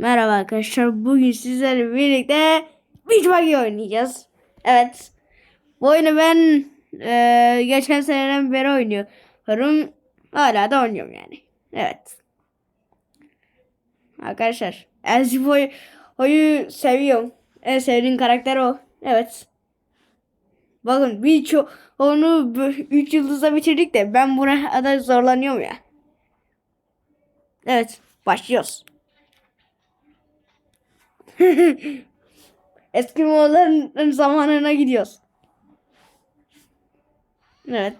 Merhaba arkadaşlar. Bugün sizlerle birlikte Beach Buggy oynayacağız. Evet. Bu oyunu ben eee, geçen seneden beri oynuyorum. Hala da oynuyorum yani. Evet. Arkadaşlar. Elzif oyu, oyu seviyorum. En sevdiğim karakter o. Evet. Bakın birçok onu 3 yıldızda bitirdik de ben buna kadar zorlanıyorum ya. Evet. Başlıyoruz. Eskimoğulların zamanına gidiyoruz. Evet.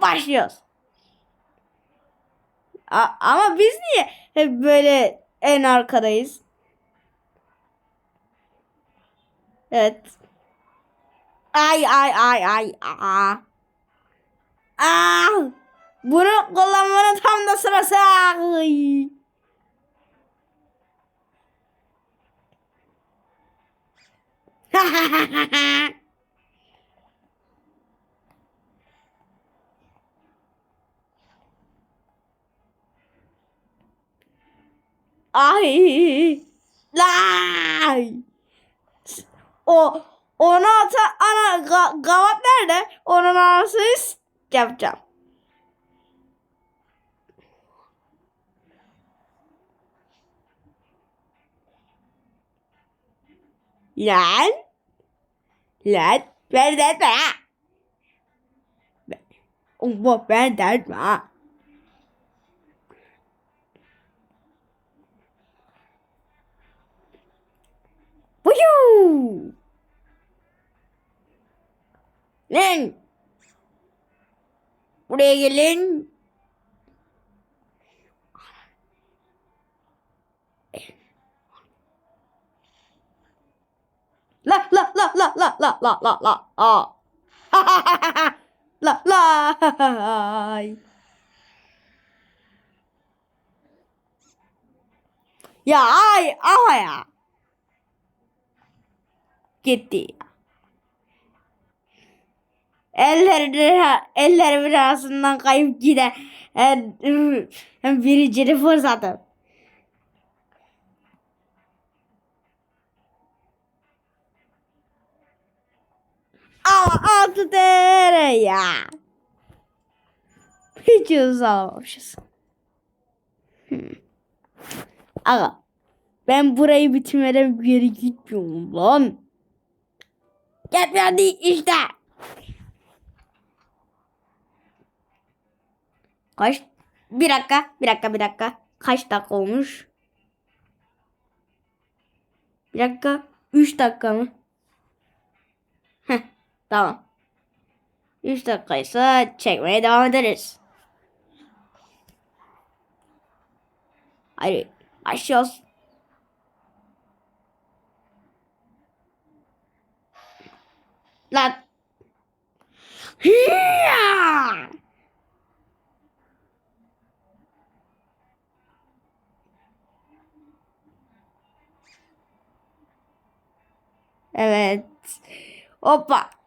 Başlıyoruz. A- ama biz niye hep böyle en arkadayız? Evet. Ay ay ay ay. Aa. Aa. Bunu kullanmanın tam da sırası. Ay. Ay. Lay. O onu ata ana ga, gavat nerede? Onun anasını yapacağım. lệnh. Lệnh về để mẹ ông bố về để mẹ lên Buraya gelin. la la la la la la la la. la la. Ya ay aha ya. Gitti. Elleri, elleri arasından kayıp giden e, e, birincinin fırsatı. Altı TL ya. Hiç yıldız alamamışız. Hmm. Aga. Ben burayı bitirmeden geri gitmiyorum lan. Gitmedi işte. Kaç? Bir dakika, bir dakika, bir dakika. Kaç dakika olmuş? Bir dakika. Üç dakika mı? Tamam. Üç dakikaysa çekmeye devam ederiz. Hadi aşağısı. Lan. Hiya! Evet. Hoppa.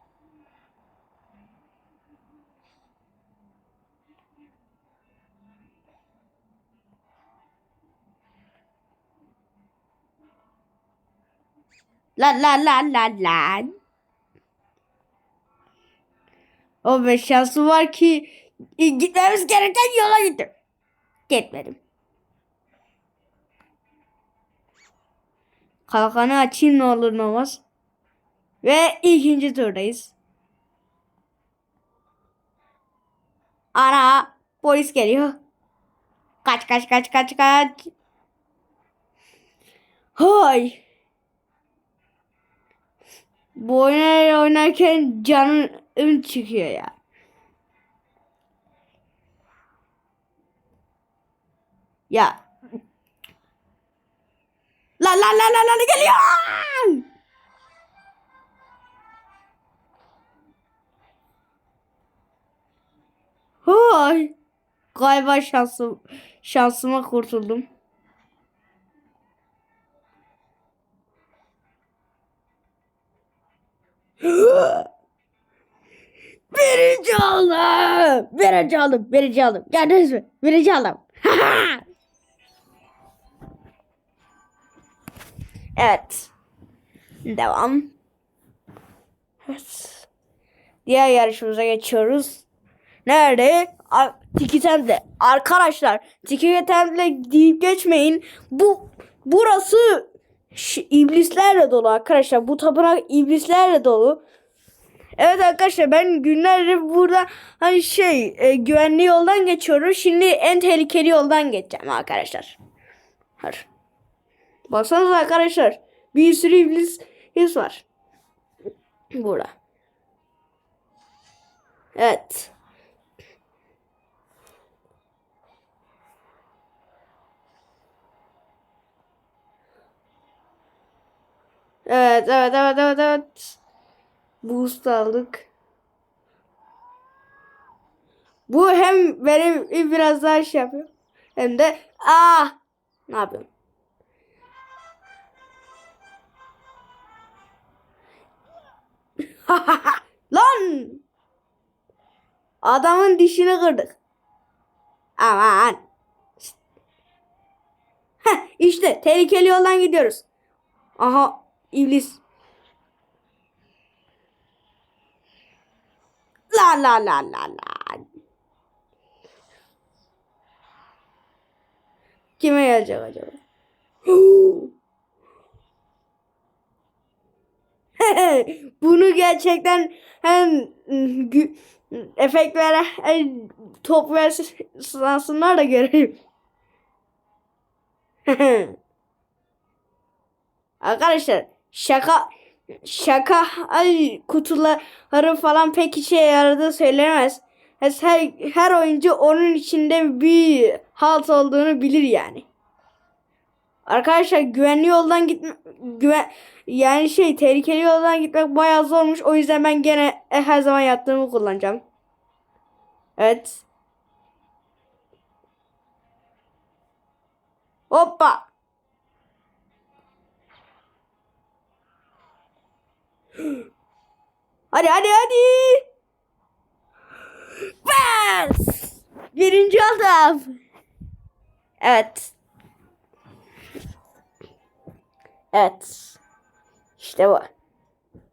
La la la la la. O be şansı var ki gitmemiz gereken yola gittim. Gitmedim. Kalkanı açayım ne olur ne olmaz. Ve ikinci turdayız. Ana polis geliyor. Kaç kaç kaç kaç kaç. Hay. Bu oyunu oynarken canım çıkıyor ya. Ya. La la la la la geliyor. Hay. Galiba şansım şansıma kurtuldum. Birinci oldum. Birinci oldum. Birinci oldum. Gördünüz mü? Birinci oldum. evet. Devam. Evet. Diğer yarışımıza geçiyoruz. Nerede? Ar- Tiki Temp'te. Arkadaşlar Tiki Temp'le deyip geçmeyin. Bu burası iblislerle dolu arkadaşlar. Bu tapınak iblislerle dolu. Evet arkadaşlar ben günlerdir burada hani şey e, güvenli yoldan geçiyorum. Şimdi en tehlikeli yoldan geçeceğim arkadaşlar. Hayır. Baksanıza arkadaşlar. Bir sürü iblis iblis var. Burada. Evet. Evet, evet, evet, evet, evet. Boost aldık. Bu hem benim biraz daha şey yapıyor. Hem de ah ne yapıyorum? Lan! Adamın dişini kırdık. Aman. Heh, işte tehlikeli yoldan gidiyoruz. Aha iblis. La la la la la. Kime gelecek acaba? Bunu gerçekten hem efekt hem top versinler da görelim. Arkadaşlar şaka şaka ay kutuları falan pek işe yaradığı söylenemez. Her, her oyuncu onun içinde bir halt olduğunu bilir yani. Arkadaşlar güvenli yoldan gitme güven yani şey tehlikeli yoldan gitmek bayağı zormuş. O yüzden ben gene e, her zaman yaptığımı kullanacağım. Evet. Hoppa. Hadi hadi hadi. Bas. Birinci oldum. Evet. Evet. İşte bu.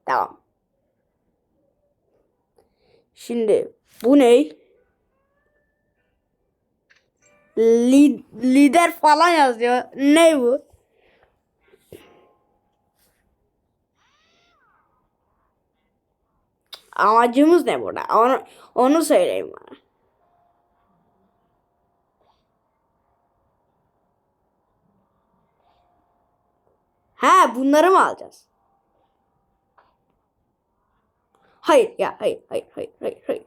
Tamam. Şimdi bu ne? Lid lider falan yazıyor. Ne bu? Amacımız ne burada? Onu, onu söyleyin bana. Ha bunları mı alacağız? Hayır ya hayır hayır hayır hayır hayır.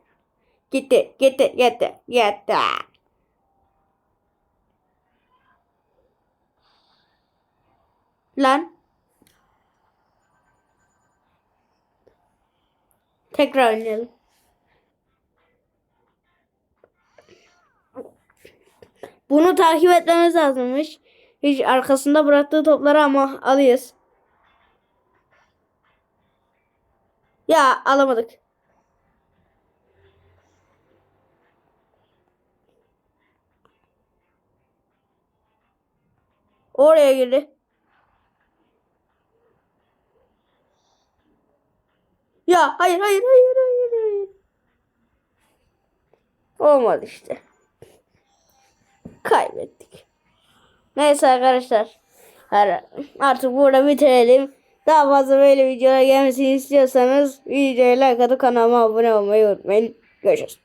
Gitti gitti gitti gitti. Lan. Tekrar oynayalım. Bunu takip etmemiz lazımmış. Hiç arkasında bıraktığı topları ama alıyoruz. Ya alamadık. Oraya girdi. Ya hayır hayır hayır hayır hayır. Olmadı işte. Kaybettik. Neyse arkadaşlar. Artık burada bitirelim. Daha fazla böyle videolar gelmesini istiyorsanız videoya like atıp kanalıma abone olmayı unutmayın. Görüşürüz.